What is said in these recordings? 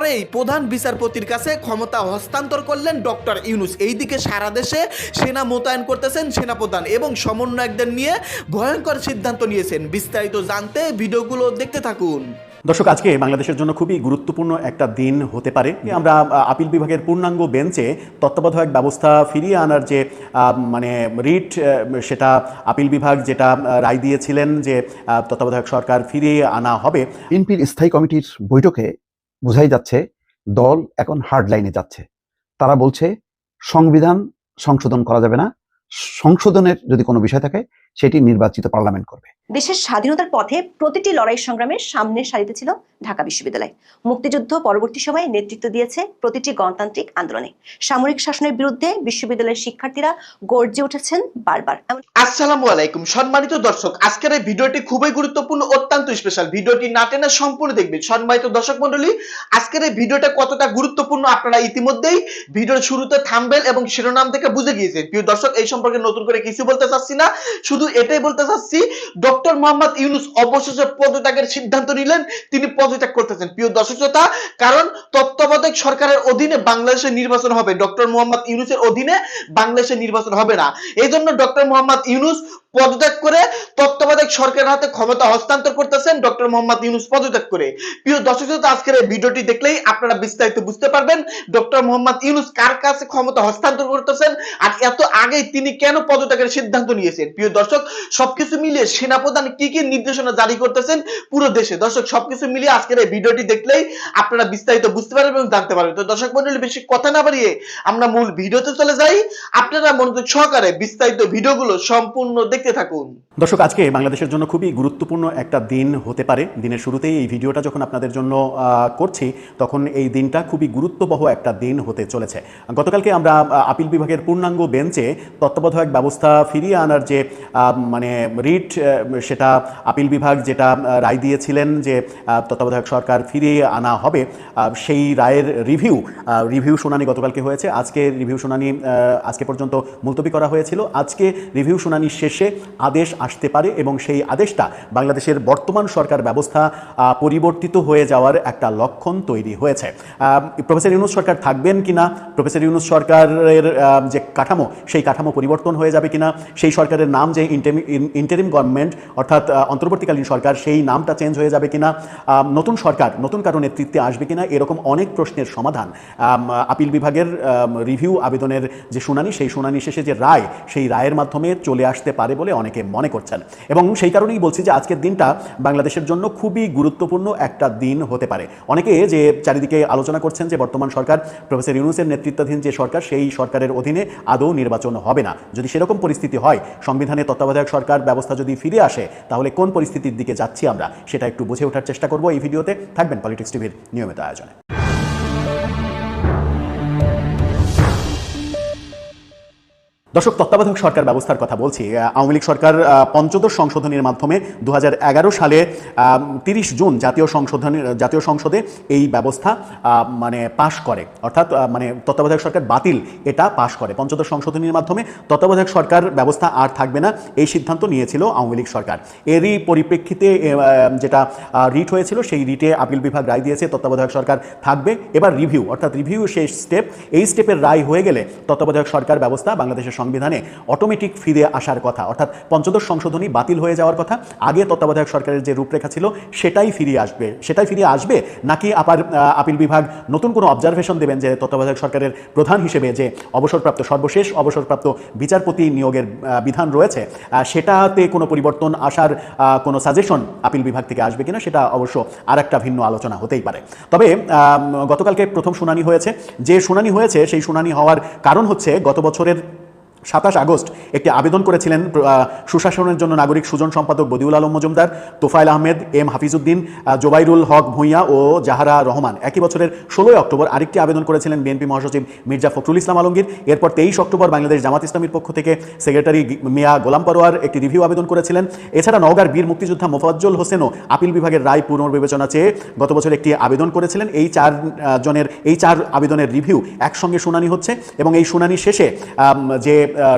পরেই প্রধান বিচারপতির কাছে ক্ষমতা হস্তান্তর করলেন ডক্টর ইউনুস। এইদিকে সারা দেশে সেনা মোতায়েন করতেছেন সেনাপ্রধান এবং সমন্বয়কদের নিয়ে ভয়ঙ্কর সিদ্ধান্ত নিয়েছেন। বিস্তারিত জানতে ভিডিওগুলো দেখতে থাকুন। দর্শক আজকে বাংলাদেশের জন্য খুবই গুরুত্বপূর্ণ একটা দিন হতে পারে। আমরা আপিল বিভাগের পূর্ণাঙ্গ বেঞ্চে তত্ত্বাবধায়ক ব্যবস্থা ফিরিয়ে আনার যে মানে রিট সেটা আপিল বিভাগ যেটা রায় দিয়েছিলেন যে তত্ত্বাবধায়ক সরকার ফিরিয়ে আনা হবে। বিএনপির স্থায়ী কমিটির বৈঠকে বোঝাই যাচ্ছে, দল এখন হার্ড লাইনে যাচ্ছে। তারা বলছে, সংবিধান সংশোধন করা যাবে না। সংশোধনের যদি কোনো বিষয় থাকে, সেটি নির্বাচিত পার্লামেন্ট করবে। দেশের স্বাধীনতার পথে প্রতিটি লড়াই সংগ্রামের সামনের সারিতে ছিল ঢাকা বিশ্ববিদ্যালয়। মুক্তিযুদ্ধ পরবর্তী সময়ে নেতৃত্ব দিয়েছে প্রতিটি গণতান্ত্রিক আন্দোলনে। সামরিক শাসনের বিরুদ্ধে বিশ্ববিদ্যালয়ের শিক্ষার্থীরা গর্জে উঠেছেন বারবার। আসসালামু আলাইকুম, সম্মানিত দর্শক, আজকের এই ভিডিওটি খুবই গুরুত্বপূর্ণ, অত্যন্ত স্পেশাল ভিডিওটি না টেনে সম্পূর্ণ দেখবেন। সম্মানিত দর্শক মন্ডলী আজকের এই ভিডিওটা কতটা গুরুত্বপূর্ণ আপনারা ইতিমধ্যেই ভিডিওর শুরুতে থাম্বেল এবং শিরোনাম থেকে বুঝে গিয়েছেন। প্রিয় দর্শক, এই সম্পর্কে নতুন করে কিছু বলতে চাচ্ছি না। শুধু এটাই বলতে চাচ্ছি মোহাম্মদ ইউনুস অবশেষে পদত্যাগের সিদ্ধান্ত নিলেন। তিনি পদত্যাগ করতেছেন। প্রিয় দর্শক শ্রোতা, কারণ তত্ত্বাবধায়ক সরকারের অধীনে বাংলাদেশের নির্বাচন হবে। ডক্টর মোহাম্মদ ইউনুসের অধীনে বাংলাদেশের নির্বাচন হবে না। এই জন্য ডক্টর মোহাম্মদ ইউনুস পদত্যাগ করে তত্ত্বাবধায়ক সরকারের হাতে ক্ষমতা হস্তান্তর করতেছেন। ডক্টর মোহাম্মদ ইউনুস পদত্যাগ করে। প্রিয় দর্শক শ্রোতা, আজকের এই ভিডিওটি দেখলেই আপনারা বিস্তারিত বুঝতে পারবেন ডক্টর মোহাম্মদ ইউনুস কার কাছে ক্ষমতা হস্তান্তর করতেছেন আর এত আগেই তিনি কেন পদত্যাগের সিদ্ধান্ত নিয়েছেন? প্রিয় দর্শক, সবকিছু মিলিয়ে সেনাপ্রধান কি কি নির্দেশনা জারি করতেছেন পুরো দেশে। দর্শক, সবকিছু মিলিয়ে আজকের এই ভিডিওটি দেখলেই আপনারা বিস্তারিত বুঝতে পারবেন এবং জানতে পারবেন। তো দর্শক মন্ডলী বেশি কথা না বাড়িয়ে আমরা মূল ভিডিওতে চলে যাই। আপনারা মনোযোগ সহকারে বিস্তারিত ভিডিওগুলো সম্পূর্ণ দেখতে থাকুন। দর্শক, আজকে বাংলাদেশের জন্য খুবই গুরুত্বপূর্ণ একটা দিন হতে পারে। দিনের শুরুতেই এই ভিডিওটা যখন আপনাদের জন্য করছি, তখন এই দিনটা খুবই গুরুত্ববহ একটা দিন হতে চলেছে। গতকালকে আমরা আপিল বিভাগের পূর্ণাঙ্গ বেঞ্চে তত্ত্বাবধায়ক ব্যবস্থা ফিরিয়ে আনার যে মানে রিট সেটা আপিল বিভাগ যেটা রায় দিয়েছিলেন যে তত্ত্বাবধায়ক সরকার ফিরিয়ে আনা হবে সেই রায়ের রিভিউ রিভিউ শুনানি গতকালকে হয়েছে। আজকে রিভিউ শুনানি আজকে পর্যন্ত মুলতবি করা হয়েছিল। আজকে রিভিউ শুনানি শেষে আদেশ আসতে পারে এবং সেই আদেশটা বাংলাদেশের বর্তমান সরকার ব্যবস্থা পরিবর্তিত হয়ে যাওয়ার একটা লক্ষণ তৈরি হয়েছে। প্রফেসর ইউনুস সরকার থাকবেন কি না? প্রফেসর ইউনুস সরকারের যে কাঠামো, সেই কাঠামো পরিবর্তন হয়ে যাবে কিনা সেই সরকারের নাম যে ইন্টারিম গভর্নমেন্ট অর্থাৎ অন্তর্বর্তীকালীন সরকার সেই নামটা চেঞ্জ হয়ে যাবে কিনা নতুন সরকার, নতুন কারও নেতৃত্বে আসবে কিনা, এরকম অনেক প্রশ্নের সমাধান। আপিল বিভাগের রিভিউ আবেদনের যে শুনানি, সেই শুনানি শেষে যে রায়, সেই রায়ের মাধ্যমে চলে আসতে পারে বলে অনেকে মনে করছেন। এবং সেই কারণেই বলছি যে আজকের দিনটা বাংলাদেশের জন্য খুবই গুরুত্বপূর্ণ একটা দিন হতে পারে। অনেকে যে চারিদিকে আলোচনা করছেন যে বর্তমান সরকার, প্রফেসর ইউনুসের নেতৃত্বাধীন যে সরকার, সেই সরকারের অধীনে আদৌ নির্বাচন হবে না। যদি সেরকম পরিস্থিতি হয়, সংবিধানে তত্ত্বাবধায়ক সরকার ব্যবস্থা যদি ফিরে তাহলে কোন পরিস্থিতির দিকে যাচ্ছি আমরা সেটা একটু বুঝে ওঠার চেষ্টা করব এই ভিডিওতে। থাকবেন পলিটিক্স টিভির নিয়মিত আয়োজনে। দর্শক, তত্ত্বাবধায়ক সরকার ব্যবস্থার কথা বলছি। আওয়ামী লীগ সরকার পঞ্চদশ সংশোধনীর মাধ্যমে দু হাজার এগারো সালে তিরিশ জুন জাতীয় সংশোধনের জাতীয় সংসদে এই ব্যবস্থা মানে পাশ করে। অর্থাৎ মানে তত্ত্বাবধায়ক সরকার বাতিল এটা পাশ করে। পঞ্চদশ সংশোধনীর মাধ্যমে তত্ত্বাবধায়ক সরকার ব্যবস্থা আর থাকবে না, এই সিদ্ধান্ত নিয়েছিল আওয়ামী লীগ সরকার। এরই পরিপ্রেক্ষিতে যেটা রিট হয়েছিল, সেই রিটে আপিল বিভাগ রায় দিয়েছে, তত্ত্বাবধায়ক সরকার থাকবে। এবার রিভিউ, অর্থাৎ রিভিউ শেষ স্টেপ, এই স্টেপের রায় হয়ে গেলে তত্ত্বাবধায়ক সরকার ব্যবস্থা বাংলাদেশের সংবিধানে অটোমেটিক ফিরে আসার কথা, অর্থাৎ পঞ্চদশ সংশোধনী বাতিল হয়ে যাওয়ার কথা, আগে তত্ত্বাবধায়ক সরকারের যে রূপরেখা ছিল, সেটাই ফিরিয়ে আসবে। সেটাই ফিরিয়ে আসবে নাকি আবার আপিল বিভাগ নতুন কোনো অবজারভেশন দেবেন যে তত্ত্বাবধায়ক সরকারের প্রধান হিসেবে যে অবসরপ্রাপ্ত সর্বশেষ অবসরপ্রাপ্ত বিচারপতি নিয়োগের বিধান রয়েছে সেটাতে কোনো পরিবর্তন আসার কোনো সাজেশন আপিল বিভাগ থেকে আসবে কিনা, সেটা অবশ্য আর একটা ভিন্ন আলোচনা হতেই পারে। তবে গতকালকে প্রথম শুনানি হয়েছে। যে শুনানি হয়েছে, সেই শুনানি হওয়ার কারণ হচ্ছে গত বছরের সাতাশ আগস্ট একটি আবেদন করেছিলেন সুশাসনের জন্য নাগরিক সুজন সম্পাদক বদিউল আলম মজুমদার তোফাইল আহমেদ এম হাফিজউদ্দিন আহ, জোবাইরুল হক ভূঁইয়া ও জাহারা রহমান। একই বছরের ষোলোই অক্টোবর আরেকটি আবেদন করেছিলেন বিএনপি মহাসচিব মির্জা ফখরুল ইসলাম আলমগীর। এরপর তেইশ অক্টোবর বাংলাদেশ জামাত ইসলামীর পক্ষ থেকে সেক্রেটারি মিয়া গোলাম পরোয়ার একটি রিভিউ আবেদন করেছিলেন। এছাড়া নওগাঁর বীর মুক্তিযোদ্ধা মোফাজ্জল হোসেনও আপিল বিভাগের রায় পুনর্বিবেচনা চেয়ে গত বছর একটি আবেদন করেছিলেন। এই চার জনের এই চার আবেদনের রিভিউ একসঙ্গে শুনানি হচ্ছে এবং এই শুনানি শেষে যে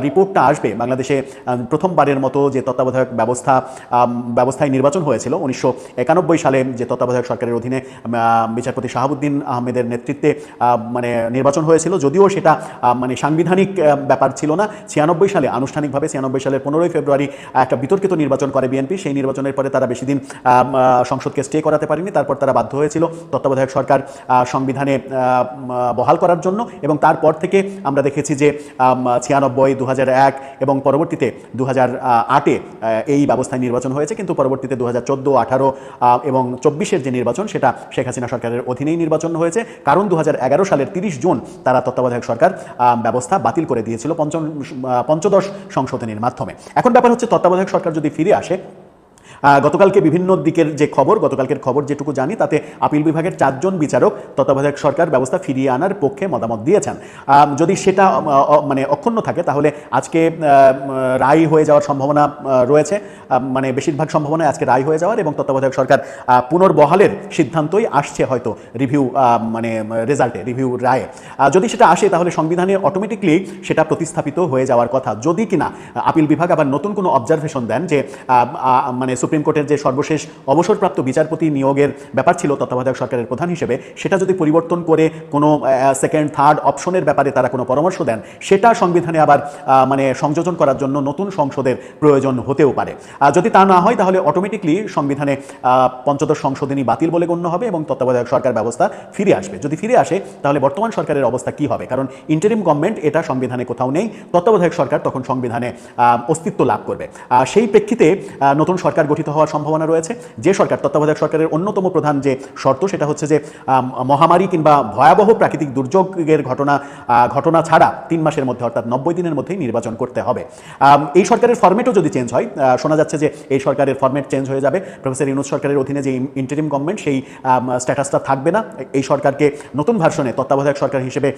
রিপোর্টটা আসবে। বাংলাদেশে প্রথমবারের মতো যে তত্ত্বাবধায়ক ব্যবস্থা ব্যবস্থায় নির্বাচন হয়েছিল, উনিশশো একানব্বই সালে যে তত্ত্বাবধায়ক সরকারের অধীনে বিচারপতি শাহাবুদ্দিন আহমেদের নেতৃত্বে মানে নির্বাচন হয়েছিল, যদিও সেটা মানে সাংবিধানিক ব্যাপার ছিল না। ছিয়ানব্বই সালে, আনুষ্ঠানিকভাবে ছিয়ানব্বই সালের পনেরোই ফেব্রুয়ারি একটা বিতর্কিত নির্বাচন করে বিএনপি। সেই নির্বাচনের পরে তারা বেশি দিন সংসদকে স্টে করাতে পারেনি। তারপর তারা বাধ্য হয়েছিল তত্ত্বাবধায়ক সরকার সংবিধানে বহাল করার জন্য। এবং তারপর থেকে আমরা দেখেছি যে ছিয়ানব্বই দু এক এবং পরবর্তীতে দু হাজার আটে এই ব্যবস্থায় নির্বাচন হয়েছে। কিন্তু পরবর্তীতে দু হাজার চোদ্দ, আঠারো এবং চব্বিশের যে নির্বাচন, সেটা শেখ হাসিনা সরকারের অধীনেই নির্বাচন হয়েছে। কারণ দু হাজার এগারো সালের তিরিশ জুন তারা তত্ত্বাবধায়ক সরকার ব্যবস্থা বাতিল করে দিয়েছিল পঞ্চম পঞ্চদশ সংশোধনীর মাধ্যমে। এখন ব্যাপার হচ্ছে তত্ত্বাবধায়ক সরকার যদি ফিরে আসে গতকালকে বিভিন্ন দিকের যে খবর গতকালকের খবর যেটুকু জানি তাতে আপিল বিভাগের চারজন বিচারক তত্ত্বাবধায়ক সরকার ব্যবস্থা ফিরিয়ে আনার পক্ষে মতামত দিয়েছেন। যদি সেটা মানে অক্ষুণ্ণ থাকে তাহলে আজকে রায় হয়ে যাওয়ার সম্ভাবনা রয়েছে। মানে বেশিরভাগ সম্ভাবনায় আজকে রায় হয়ে যাওয়ার এবং তত্ত্বাবধায়ক সরকার পুনর্বহালের সিদ্ধান্তই আসছে হয়তো রিভিউ মানে রেজাল্টে রিভিউ রায়ে। যদি সেটা আসে তাহলে সংবিধানে অটোমেটিকলি সেটা প্রতিস্থাপিত হয়ে যাওয়ার কথা। যদি কিনা আপিল বিভাগ আবার নতুন কোনো অবজারভেশন দেন যে আহ, মানে সুপ্রিম কোর্টের যে সর্বশেষ অবসরপ্রাপ্ত বিচারপতি নিয়োগের ব্যাপার ছিল তত্ত্বাবধায়ক সরকারের প্রধান হিসেবে, সেটা যদি পরিবর্তন করে কোনো সেকেন্ড থার্ড অপশনের ব্যাপারে তারা কোনো পরামর্শ দেন, সেটা সংবিধানে আবার মানে সংযোজন করার জন্য নতুন সংসদের প্রয়োজন হতেও পারে। আর যদি তা না হয়, তাহলে অটোমেটিকলি সংবিধানে পঞ্চদশ সংশোধনী বাতিল বলে গণ্য হবে এবং তত্ত্বাবধায়ক সরকার ব্যবস্থা ফিরে আসবে। যদি ফিরে আসে, তাহলে বর্তমান সরকারের অবস্থা কি হবে? কারণ ইন্টারিম গভর্নমেন্ট এটা সংবিধানে কোথাও নেই, তত্ত্বাবধায়ক সরকার তখন সংবিধানে অস্তিত্ব লাভ করবে। সেই প্রেক্ষিতে নতুন সরকার গঠিত হওয়ার সম্ভাবনা রয়েছে। যে সরকার, তত্ত্বাবধায়ক সরকারের অন্যতম প্রধান যে শর্ত, সেটা হচ্ছে যে মহামারী কিংবা ভয়াবহ প্রাকৃতিক দুর্যোগের ঘটনা ঘটনা ছাড়া তিন মাসের মধ্যে, অর্থাৎ নব্বই দিনের মধ্যেই নির্বাচন করতে হবে। এই সরকারের ফরম্যাটও যদি চেঞ্জ হয় শোনা যাচ্ছে যে এই সরকারের ফরম্যাট চেঞ্জ হয়ে যাবে। প্রফেসর ইউনুস সরকারের অধীনে যে ইন্টারিম গভর্নমেন্ট সেই স্ট্যাটাসটা থাকবে না। এই সরকারকে নতুন ভার্সনে তত্ত্বাবধায়ক সরকার হিসেবে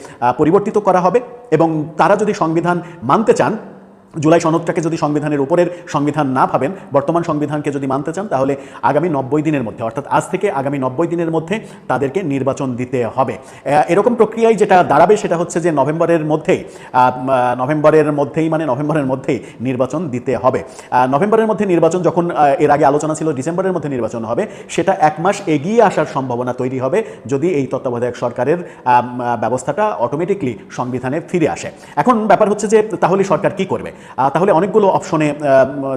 পরিবর্তিত করা হবে এবং তারা যদি সংবিধান মানতে চান জুলাই সনদটাকে যদি সংবিধানের উপরের সংবিধান না ভাবেন, বর্তমান সংবিধানকে যদি মানতে চান, তাহলে আগামী নব্বই দিনের মধ্যে, অর্থাৎ আজ থেকে আগামী নব্বই দিনের মধ্যে তাদেরকে নির্বাচন দিতে হবে। এরকম প্রক্রিয়ায় যেটা দাঁড়াবে, সেটা হচ্ছে যে নভেম্বরের মধ্যেই নভেম্বরের মধ্যেই মানে নভেম্বরের মধ্যেই নির্বাচন দিতে হবে। নভেম্বরের মধ্যে নির্বাচন যখন এর আগে আলোচনা ছিল ডিসেম্বরের মধ্যে নির্বাচন হবে, সেটা এক মাস এগিয়ে আসার সম্ভাবনা তৈরি হবে যদি এই তত্ত্বাবধায়ক সরকারের ব্যবস্থাটা অটোমেটিকলি সংবিধানে ফিরে আসে। এখন ব্যাপার হচ্ছে যে, তাহলে সরকার কি করবে? তাহলে অনেকগুলো অপশনে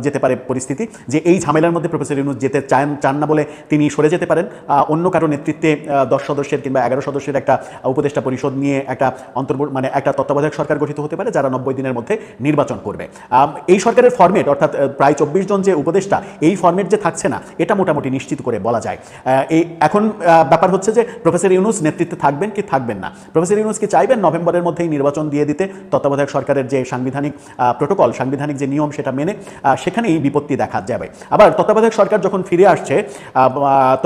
যেতে পারে পরিস্থিতি যে এই ঝামেলার মধ্যে প্রফেসর ইউনুস যেতে চান চান না বলে তিনি সরে যেতে পারেন। অন্য কারও নেতৃত্বে দশ সদস্যের কিংবা এগারো সদস্যের একটা উপদেষ্টা পরিষদ নিয়ে একটা অন্তর্বর্তী মানে একটা তত্ত্বাবধায়ক সরকার গঠিত হতে পারে যারা নব্বই দিনের মধ্যে নির্বাচন করবে। এই সরকারের ফর্মেট অর্থাৎ প্রায় চব্বিশ জন যে উপদেষ্টা, এই ফর্মেট যে থাকছে না, এটা মোটামুটি নিশ্চিত করে বলা যায়। এই এখন ব্যাপার হচ্ছে যে প্রফেসর ইউনুস নেতৃত্বে থাকবেন কি থাকবেন না? প্রফেসর ইউনুস কি চাইবেন নভেম্বরের মধ্যেই নির্বাচন দিয়ে দিতে? তত্ত্বাবধায়ক সরকারের যে সাংবিধানিক প্রোটোকল সাংবিধানিক যে নিয়ম সেটা মেনে সেখানেই বিপত্তি দেখা যাবে। আবার তত্ত্বাবধায়ক সরকার যখন ফিরে আসছে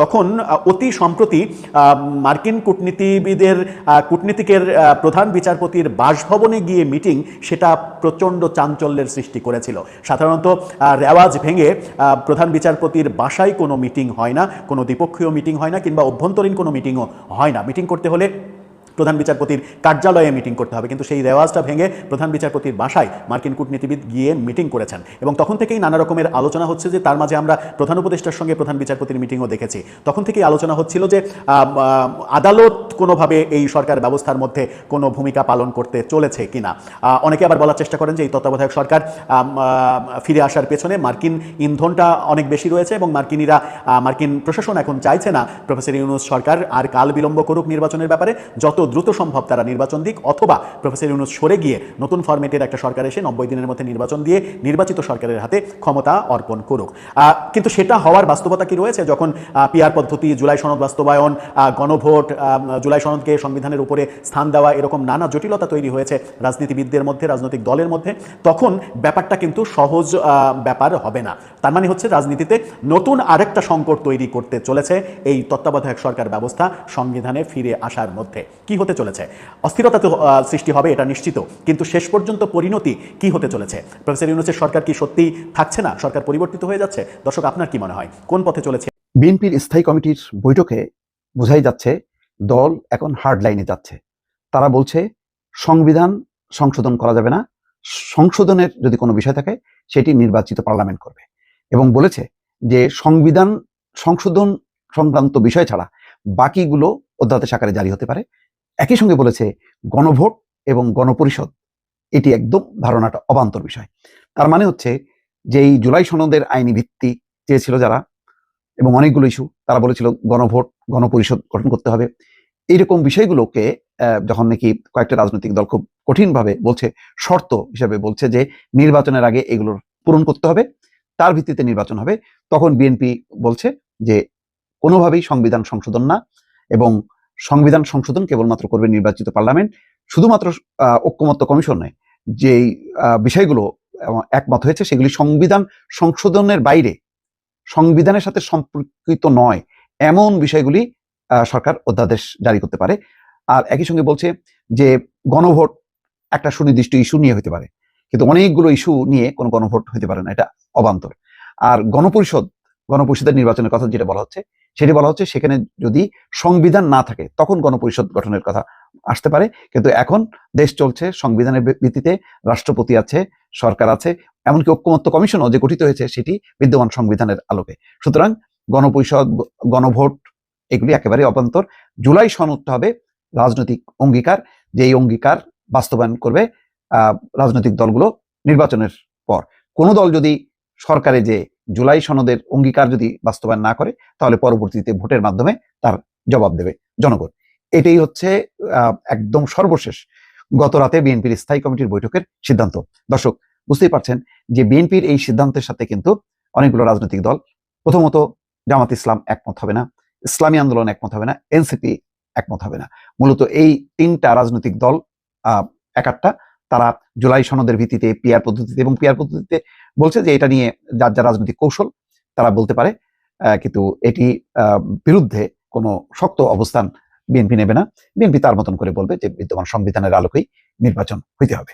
তখন অতি সম্প্রতি মার্কিন কূটনীতিবিদের কূটনীতিকের প্রধান বিচারপতির বাসভবনে গিয়ে মিটিং সেটা প্রচণ্ড চাঞ্চল্যের সৃষ্টি করেছিল। সাধারণত রেওয়াজ ভেঙে প্রধান বিচারপতির বাসায় কোনো মিটিং হয় না, কোনো দ্বিপক্ষীয় মিটিং হয় না, কিংবা অভ্যন্তরীণ কোনো মিটিংও হয় না। মিটিং করতে হলে প্রধান বিচারপতির কার্যালয়ে মিটিং করতে হবে। কিন্তু সেই রেওয়াজটা ভেঙে প্রধান বিচারপতির বাসায় মার্কিন কূটনীতিবিদ গিয়ে মিটিং করেছেন এবং তখন থেকেই নানা রকমের আলোচনা হচ্ছে যে তার মাঝে আমরা প্রধান উপদেষ্টার সঙ্গে প্রধান বিচারপতির মিটিংও দেখেছি। তখন থেকেই আলোচনা হচ্ছিল যে আদালত কোনোভাবে এই সরকার ব্যবস্থার মধ্যে কোনো ভূমিকা পালন করতে চলেছে কিনা। অনেকে আবার বলার চেষ্টা করেন যে এই তত্ত্বাবধায়ক সরকার ফিরে আসার পেছনে মার্কিন ইন্ধনটা অনেক বেশি রয়েছে এবং মার্কিনিরা মার্কিন প্রশাসন এখন চাইছে না, প্রফেসর ইউনুস সরকার আর কাল বিলম্ব করুক নির্বাচনের ব্যাপারে, যত দ্রুত সম্ভব তারা নির্বাচন দিক, অথবা প্রফেসর ইউনুস সরে গিয়ে নতুন ফরম্যাটের একটা সরকার এসে নব্বই দিনের মধ্যে নির্বাচন দিয়ে নির্বাচিত সরকারের হাতে ক্ষমতা অর্পণ করুক। কিন্তু সেটা হওয়ার বাস্তবতা কি রয়েছে? যখন পিআর পদ্ধতি, জুলাই সনদ বাস্তবায়ন গণভোট জুলাই সনদকে সংবিধানের উপরে স্থান দেওয়া, এরকম নানা জটিলতা তৈরি হয়েছে রাজনীতিবিদদের মধ্যে, রাজনৈতিক দলের মধ্যে, তখন ব্যাপারটা কিন্তু সহজ ব্যাপার হবে না। তার মানে হচ্ছে রাজনীতিতে নতুন আরেকটা সংকট তৈরি করতে চলেছে এই তত্ত্বাবধায়ক সরকার ব্যবস্থা সংবিধানে ফিরে আসার মধ্যে। কি হতে চলেছে? অস্থিরতা তো সৃষ্টি হবে, এটা নিশ্চিত। কিন্তু শেষ পর্যন্ত পরিণতি কি হতে চলেছে? প্রফেসর ইউনুসের সরকার কি সত্যি থাকছে না? সরকার পরিবর্তিত হয়ে যাচ্ছে? দর্শক, আপনার কি মনে হয়? কোন পথে চলেছে? বিএনপির স্থায়ী কমিটির বৈঠকে বোঝাই যাচ্ছে, দল এখন হার্ড লাইনে যাচ্ছে। তারা বলছে, সংবিধান সংশোধন করা যাবে না। সংশোধনের যদি কোনো বিষয় থাকে, সেটি নির্বাচিত পার্লামেন্ট করবে। এবং বলেছে যে, সংবিধান সংশোধন সংক্রান্ত বিষয় ছাড়া বাকিগুলো অধ্যাদেশ আকারে জারি হতে পারে। একই সঙ্গে বলেছে গণভোট এবং গণপরিষদ। এটি একদম ধারণাটা অবান্তর বিষয়। তার মানে হচ্ছে যে এই জুলাই সনদের আইনি ভিত্তি চেয়েছিল যারা এবং অনেকগুলো ইস্যু, তারা বলেছিল গণভোট, গণপরিষদ গঠন করতে হবে। এইরকম বিষয়গুলোকে যখন নাকি কয়েকটা রাজনৈতিক দল খুব কঠিনভাবে বলছে, শর্ত হিসেবে বলছে যে নির্বাচনের আগে এগুলোর পূরণ করতে হবে, তার ভিত্তিতে নির্বাচন হবে, তখন বিএনপি বলছে যে কোনোভাবেই সংবিধান সংশোধন না এবং সংবিধান সংশোধন কেবলমাত্র করবে নির্বাচিত পার্লামেন্ট, শুধুমাত্র ঐক্যমত্য কমিশনে যেই বিষয়গুলো একমত হয়েছে সেগুলি সংবিধান সংশোধনের বাইরে, সংবিধানের সাথে সম্পর্কিত নয়, এমন বিষয়গুলি সরকার অধ্যাদেশ জারি করতে পারে। আর একই সঙ্গে বলছে যে গণভোট একটা সুনির্দিষ্ট ইস্যু নিয়ে হতে পারে, কিন্তু অনেকগুলো ইস্যু নিয়ে কোনো গণভোট হতে পারে না, এটা অবান্তর। আর গণপরিষদ, গণপরিষদের নির্বাচনের কথা যেটা বলা হচ্ছে সেটি বলা হচ্ছে সেখানে যদি সংবিধান না থাকে, তখন গণপরিষদ গঠনের কথা আসতে পারে। কিন্তু এখন দেশ চলছে সংবিধানের ভিত্তিতে, রাষ্ট্রপতি আছে, সরকার আছে, এমনকি ঐক্যমত্য কমিশনও যে গঠিত হয়েছে সেটি বিদ্যমান সংবিধানের আলোকে। সুতরাং গণপরিষদ গণভোট এগুলি একেবারে অবান্তর। জুলাই সনদটা হবে রাজনৈতিক অঙ্গীকার। যে এই অঙ্গীকার বাস্তবায়ন করবে রাজনৈতিক দলগুলো নির্বাচনের পর। কোনো দল যদি সরকারে যে জুলাই সনদের অঙ্গীকার যদি বাস্তবায়ন না করে তাহলে পরবর্তীতে ভোটের মাধ্যমে তার জবাব দেবে জনগণ। এটাই হচ্ছে একদম সর্বশেষ গত রাতে বিএনপির স্থায়ী কমিটির বৈঠকের সিদ্ধান্ত। দর্শক বুঝতেই পারছেন যে বিএনপির এই সিদ্ধান্তের সাথে কিন্তু অনেকগুলো রাজনৈতিক দল প্রথমত জামাত ইসলাম একমত হবে না ইসলামী আন্দোলন একমত হবে না এনসিপি একমত হবে না। মূলত এই তিনটা রাজনৈতিক দল আহ, এক একটা তারা জুলাই সনদের ভিত্তিতে পিয়ার পদ্ধতিতে এবং পিয়ার পদ্ধতিতে বলছে যে এটা নিয়ে যার যার রাজনৈতিক কৌশল তারা বলতে পারে কিন্তু এটি বিরুদ্ধে কোনো শক্ত অবস্থান বিএনপি নেবে না। বিএনপি তার মতন করে বলবে যে বিদ্যমান সংবিধানের আলোকেই নির্বাচন হইতে হবে।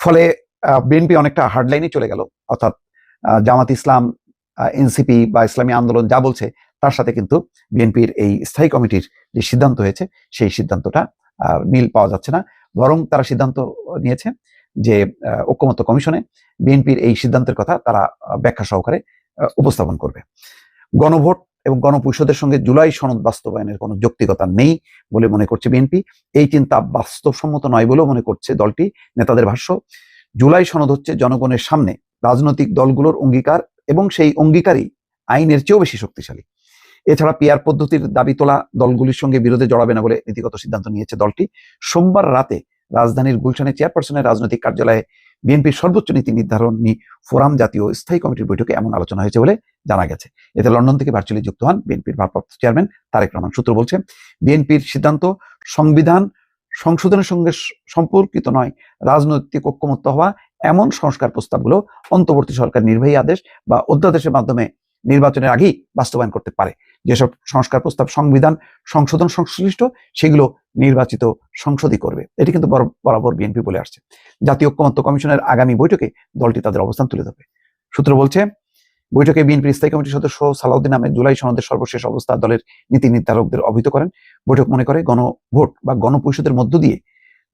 ফলে বিএনপি অনেকটা হার্ডলাইনে চলে গেল। অর্থাৎ জামাত ইসলাম এনসিপি বা ইসলামী আন্দোলন যা বলছে তার সাথে কিন্তু বিএনপির এই স্থায়ী কমিটির যে সিদ্ধান্ত হয়েছে, সেই সিদ্ধান্তটা মিল পাওয়া যাচ্ছে না। বরং তারা সিদ্ধান্ত নিয়েছে যে ঐক্যমত্য কমিশনে বিএনপির এই সিদ্ধান্তের কথা তারা ব্যাখ্যা সহকারে উপস্থাপন করবে। গণভোট এবং গণপরিষদের সঙ্গে জুলাই সনদ বাস্তবায়নের কোনো যৌক্তিকতা নেই বলে মনে করছে বিএনপি। এই চিন্তা বাস্তবসম্মত নয় বলেও মনে করছে দলটি, নেতাদের ভাষ্য। জুলাই সনদ হচ্ছে জনগণের সামনে রাজনৈতিক দলগুলোর অঙ্গীকার এবং সেই অঙ্গীকারই আইনের চেয়েও বেশি শক্তিশালী। এছাড়া পিয়ার পদ্ধতির দাবি তোলা দলগুলির সঙ্গে বিরোধে জড়াবে না বলে নীতিগত সিদ্ধান্ত নিয়েছে দলটি। সোমবার রাতে রাজধানীর গুলশানে চেয়ারপারসনের রাজনৈতিক কার্যালয়ে বিএনপির সর্বোচ্চ নীতি নির্ধারণী ফোরাম জাতীয় স্থায়ী কমিটির বৈঠকে এমন আলোচনা হয়েছে বলে জানা গেছে। এতে লন্ডন থেকে ভার্চুয়ালি যুক্ত হন বিএনপির ভারপ্রাপ্ত চেয়ারম্যান তারেক রহমান। সূত্র বলছে, বিএনপির সিদ্ধান্ত সংবিধান সংশোধনের সঙ্গে সম্পর্কিত নয়। রাজনৈতিক ঐক্যমত্য হওয়া এমন সংস্কার প্রস্তাবগুলো অন্তর্বর্তী সরকার নির্বাহী আদেশ বা অধ্যাদেশের মাধ্যমে নির্বাচনের আগেই বাস্তবায়ন করতে পারে। যেসব সংস্কার প্রস্তাব সংবিধান সংশোধন সংশ্লিষ্ট, সেগুলো নির্বাচিত সংসদই করবে। এটি কিন্তু বরাবর বিএনপি বলে আসছে। জাতীয় ঐক্যমত্য কমিশনের আগামী বৈঠকে দলটি তাদের অবস্থান তুলে ধরবে। সূত্র বলছে, বৈঠকে বিএনপির স্থায়ী কমিটির সদস্য সালাউদ্দিন আহমেদ জুলাই সনদের সর্বশেষ অবস্থা দলের নীতি নির্ধারকদের অবহিত করেন। বৈঠক মনে করে গণভোট বা গণপরিষদের মধ্য দিয়ে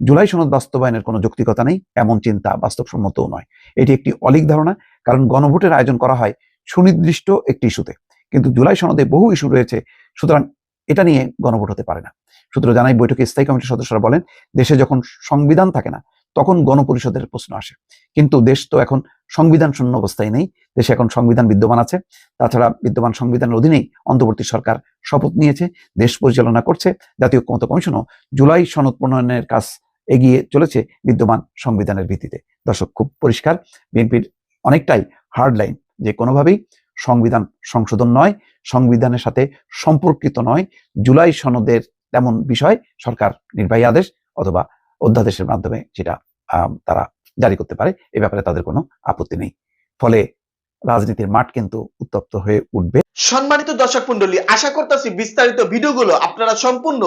জুলাই সনদ বাস্তবায়নের কোনো যৌক্তিকতা নেই, এমন চিন্তা বাস্তবসম্মতও নয়। এটি একটি অলিক ধারণা, কারণ গণভোটের আয়োজন করা হয় সুনির্দিষ্ট একটি ইস্যুতে। কিন্তু জুলাই সনদে বহু ইস্যু রয়েছে, সুতরাং এটা নিয়ে গণভোট হতে পারে না। সূত্র জানাই বৈঠকে স্থায়ী কমিটির সদস্যরা বলেন, দেশে যখন সংবিধান থাকে না, তখন গণপরিষদের প্রশ্ন আসে। কিন্তু দেশ তো এখন সংবিধান শূন্য অবস্থায় নেই, দেশে এখন সংবিধান বিদ্যমান আছে। তাছাড়া বিদ্যমান সংবিধানের অধীনেই অন্তর্বর্তী সরকার শপথ নিয়েছে, দেশ পরিচালনা করছে, জাতীয় ঐক্যমত্য কমিশনও জুলাই সনদ প্রণয়নের কাজ এগিয়ে চলেছে বিদ্যমান সংবিধানের ভিত্তিতে। দর্শক, খুব পরিষ্কার, বিএনপির অনেকটাই হার্ড লাইন যে কোনোভাবেই সংবিধান সংশোধন নয়, সংবিধানের সাথে সম্পর্কিত নয়। জুলাই সনদের তেমন বিষয় সরকার নির্বাহী আদেশ অথবা অধ্যাদেশের মাধ্যমে সেটা তারা জারি করতে পারে, এ ব্যাপারে তাদের কোনো আপত্তি নেই। ফলে রাজনীতির মাঠ কিন্তু উত্তপ্ত হয়ে উঠবে। সম্মানিত দর্শক মন্ডলী আশা করতেছি বিস্তারিত ভিডিওগুলো আপনারা সম্পূর্ণ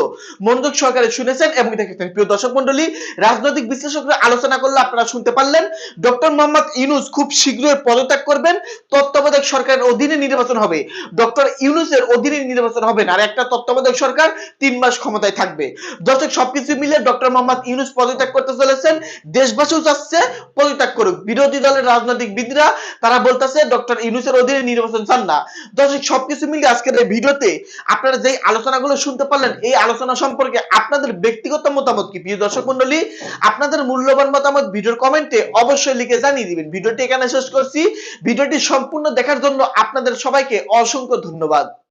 মনোযোগ সহকারে শুনেছেন এবং দেখেছেন। প্রিয় দর্শক মন্ডলী রাজনৈতিক বিশ্লেষকরা আলোচনা করলে আপনারা শুনতে পারলেন, ডক্টর মোহাম্মদ ইউনুস খুব শীঘ্রই পদত্যাগ করবেন, তত্ত্বাবধায়ক সরকারের অধীনে নির্বাচন হবে। ডক্টর ইউনুসের অধীনে নির্বাচন হবে না, আর একটা তত্ত্বাবধায়ক সরকার তিন মাস ক্ষমতায় থাকবে। দর্শক, সবকিছু মিলে ডক্টর মোহাম্মদ ইউনুস পদত্যাগ করতে চলেছেন, দেশবাসীও চাচ্ছে পদত্যাগ করুক। বিরোধী দলের রাজনৈতিকবিদরা তারা বলতেছে, ডক্টর ইউনুসের অধীনে নির্বাচন চান না। দর্শক সবকিছু মিলে আজকের এই ভিডিওতে আপনারা যেই আলোচনাগুলো শুনতে পারলেন, এই আলোচনা সম্পর্কে আপনাদের ব্যক্তিগত মতামত কি? প্রিয় দর্শক মন্ডলী আপনাদের মূল্যবান মতামত ভিডিওর কমেন্টে অবশ্যই লিখে জানিয়ে দিবেন। ভিডিওটি এখানে শেষ করছি। ভিডিওটি সম্পূর্ণ দেখার জন্য আপনাদের সবাইকে অসংখ্য ধন্যবাদ।